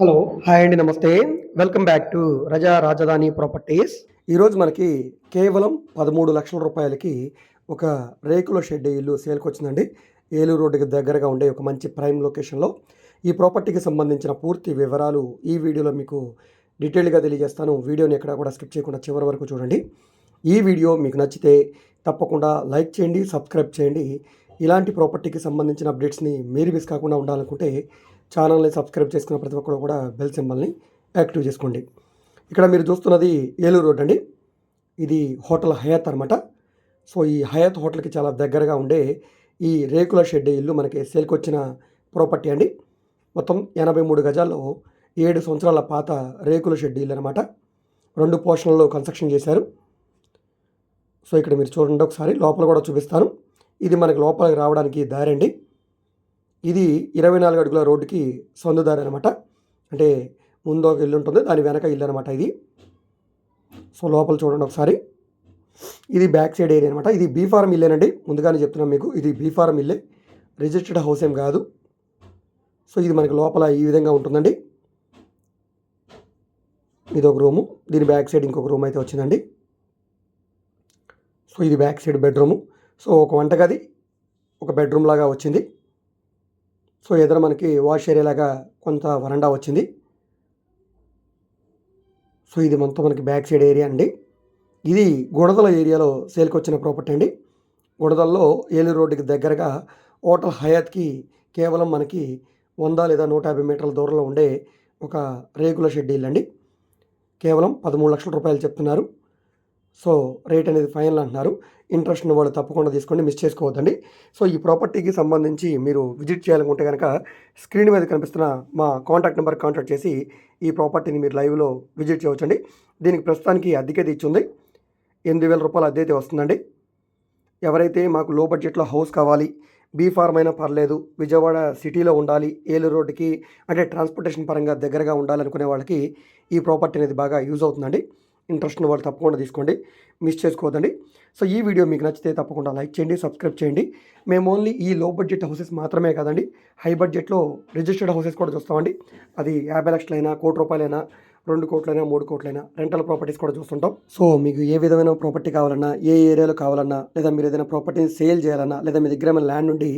Hello hi అండి నమస్తే. Welcome back to రజా రాజధాని ప్రాపర్టీస్. ఈరోజు మనకి కేవలం పదమూడు లక్షల రూపాయలకి ఒక రేకుల షెడ్ ఇల్లు సేల్కి వచ్చిందండి. ఏలూరు రోడ్డుకి దగ్గరగా ఉండే ఒక మంచి ప్రైమ్ లొకేషన్లో. ఈ ప్రాపర్టీకి సంబంధించిన పూర్తి వివరాలు ఈ వీడియోలో మీకు డీటెయిల్గా తెలియజేస్తాను. వీడియోని ఎక్కడ కూడా స్కిప్ చేయకుండా చివరి వరకు చూడండి. ఈ వీడియో మీకు నచ్చితే తప్పకుండా లైక్ చేయండి సబ్స్క్రైబ్ చేయండి. ఇలాంటి ప్రాపర్టీకి సంబంధించిన అప్డేట్స్ని మీరు మిస్ కాకుండా ఉండాలనుకుంటే ఛానల్ని సబ్స్క్రైబ్ చేసుకున్న ప్రతి ఒక్కరు కూడా బెల్ సింబల్ని యాక్టివ్ చేసుకోండి. ఇక్కడ మీరు చూస్తున్నది ఏలూరు రోడ్ అండి. ఇది హోటల్ హయాత్ అనమాట సో ఈ హయాత్ హోటల్కి చాలా దగ్గరగా ఉండే ఈ రేకుల షెడ్ ఇల్లు మనకి సేల్కి వచ్చిన ప్రాపర్టీ అండి. మొత్తం ఎనభై మూడు గజాల్లో ఏడు సంవత్సరాల పాత రేకుల షెడ్ ఇల్లు అనమాట రెండు పోర్షన్లలో కన్స్ట్రక్షన్ చేశారు. సో ఇక్కడ మీరు చూడండి ఒకసారి లోపల కూడా చూపిస్తాను. ఇది మనకి లోపలికి రావడానికి దారి అండి. ఇది ఇరవై నాలుగు అడుగుల రోడ్డుకి సందు దారి అనమాట అంటే ముందు ఒక ఇల్లు ఉంటుంది దాని వెనక ఇల్లు అనమాట ఇది. సో లోపల చూడండి ఒకసారి. ఇది బ్యాక్ సైడ్ ఏరియా అనమాట ఇది బీ ఫార్మ్ ఇల్లేనండి ముందుగానే చెప్తున్నాం మీకు ఇది బీ ఫార్మ్ ఇల్లే. రిజిస్టర్డ్ హౌస్ ఏం కాదు. సో ఇది మనకి లోపల ఈ విధంగా ఉంటుందండి. ఇది ఒక రూము దీని బ్యాక్ సైడ్ ఇంకొక రూమ్ అయితే వచ్చిందండి. సో ఇది బ్యాక్ సైడ్ బెడ్రూము. సో ఒక వంటగది ఒక బెడ్రూమ్ లాగా వచ్చింది. సో ఎదురు మనకి వాష్ ఏరియా లాగా కొంత వరండా వచ్చింది. సో ఇది మొత్తం మనకి బ్యాక్ సైడ్ ఏరియా అండి. ఇది గుడదల ఏరియాలో సేల్కి వచ్చిన ప్రాపర్టీ అండి. గుడదల్లో ఏలూరు రోడ్డుకి దగ్గరగా హోటల్ హయాత్కి కేవలం మనకి వంద లేదా నూట యాభై మీటర్ల దూరంలో ఉండే ఒక రేకుల షెడ్ ఇల్లు అండి. కేవలం పదమూడు లక్షల రూపాయలు చెప్తున్నారు. సో రేట్ అనేది ఫైనల్ అంటున్నారు. ఇంట్రెస్ట్ ఉన్న వాళ్ళు తప్పకుండా తీసుకోండి మిస్ చేసుకోవద్దండి. సో ఈ ప్రాపర్టీకి సంబంధించి మీరు విజిట్ చేయాలనుకుంటే కనుక స్క్రీన్ మీద కనిపిస్తున్న మా కాంటాక్ట్ నెంబర్ కాంటాక్ట్ చేసి ఈ ప్రాపర్టీని మీరు లైవ్లో విజిట్ చేయవచ్చండి. దీనికి ప్రస్తుతానికి అద్దెకే ఇచ్చింది ఎనిమిది వేల రూపాయలు అద్దె అయితే వస్తుందండి. ఎవరైతే మాకు లో బడ్జెట్లో హౌస్ కావాలి బీ ఫార్మ్ అయినా పర్లేదు విజయవాడ సిటీలో ఉండాలి ఏలూరు రోడ్డుకి అంటే ట్రాన్స్పోర్టేషన్ పరంగా దగ్గరగా ఉండాలనుకునే వాళ్ళకి ఈ ప్రాపర్టీ అనేది బాగా యూజ్ అవుతుందండి. ఇంట్రెస్ట్ ఉన్న వాళ్ళు తప్పకుండా తీసుకోండి. మిస్ చేసుకోవద్దండి. సో ఈ వీడియో మీకు నచ్చితే తప్పకుండా లైక్ చేయండి సబ్స్క్రైబ్ చేయండి. మేము ఓన్లీ ఈ లో బడ్జెట్ హౌసెస్ మాత్రమే కాదండి హై బడ్జెట్లో రిజిస్టర్డ్ హౌసెస్ కూడా చూస్తామండి. అది యాభై లక్షలైనా కోటి రూపాయలైనా రెండు కోట్లైనా మూడు కోట్లైనా రెంటల్ ప్రాపర్టీస్ కూడా చూస్తుంటాం. సో మీకు ఏ విధమైన ప్రాపర్టీ కావాలన్నా ఏ ఏరియాలో కావాలన్నా లేదా మీరు ఏదైనా ప్రాపర్టీని సేల్ చేయాలన్నా లేదా మీ దగ్గర ఏమైనా ల్యాండ్ నుండి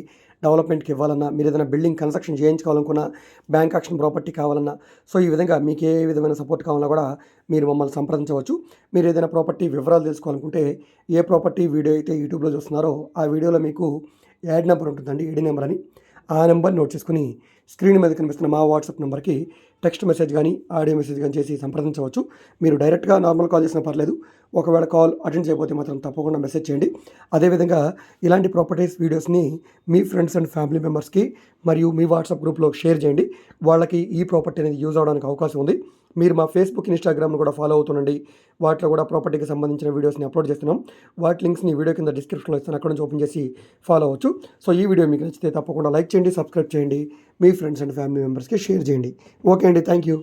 డెవలప్మెంట్కి ఇవ్వాలన్నా మీరు ఏదైనా బిల్డింగ్ కన్స్ట్రక్షన్ చేయించుకోవాలనుకున్నా బ్యాంక్ యాక్షన్ ప్రాపర్టీ కావాలన్నా సో ఈ విధంగా మీకు ఏ విధమైన సపోర్ట్ కావాలన్నా కూడా మీరు మమ్మల్ని సంప్రదించవచ్చు. మీరు ఏదైనా ప్రాపర్టీ వివరాలు తెలుసుకోవాలనుకుంటే ఏ ప్రాపర్టీ వీడియో అయితే యూట్యూబ్లో చూస్తున్నారో ఆ వీడియోలో మీకు యాడ్ నెంబర్ ఉంటుందండి ఏడి నెంబర్ అని. ఆ నెంబర్ నోట్ చేసుకుని స్క్రీన్ మీద కనిపిస్తున్న మా వాట్సాప్ నెంబర్కి టెక్స్ట్ మెసేజ్ కానీ ఆడియో మెసేజ్ కానీ చేసి సంప్రదించవచ్చు. మీరు డైరెక్ట్గా నార్మల్ కాల్ చేసినా పర్లేదు. ఒకవేళ కాల్ అటెండ్ చేయకపోతే మాత్రం తప్పకుండా మెసేజ్ చేయండి. అదేవిధంగా ఇలాంటి ప్రాపర్టీస్ వీడియోస్ని మీ ఫ్రెండ్స్ అండ్ ఫ్యామిలీ మెంబర్స్కి మరియు మీ వాట్సాప్ గ్రూప్లో షేర్ చేయండి. వాళ్ళకి ఈ ప్రాపర్టీ అనేది యూజ్ అవడానికి అవకాశం ఉంది. మీరు మా ఫేస్బుక్ ఇన్స్టాగ్రామ్ను కూడా ఫాలో అవుతుండండి. వాటిలో కూడా ప్రాపర్టీకి సంబంధించిన వీడియోస్ని అప్లోడ్ చేస్తున్నాం. వాటి లింక్స్ని వీడియో కింద డిస్క్రిప్షన్లో ఇస్తాను. అక్కడ నుంచి ఓపెన్ చేసి ఫాలో అవ్వచ్చు. సో ఈ వీడియో మీకు నచ్చితే తప్పకుండా లైక్ చేయండి సబ్స్క్రైబ్ చేయండి. మీ ఫ్రెండ్స్ అండ్ ఫ్యామిలీ మెంబర్స్కి షేర్ చేయండి. ఓకే అండి థ్యాంక్ యూ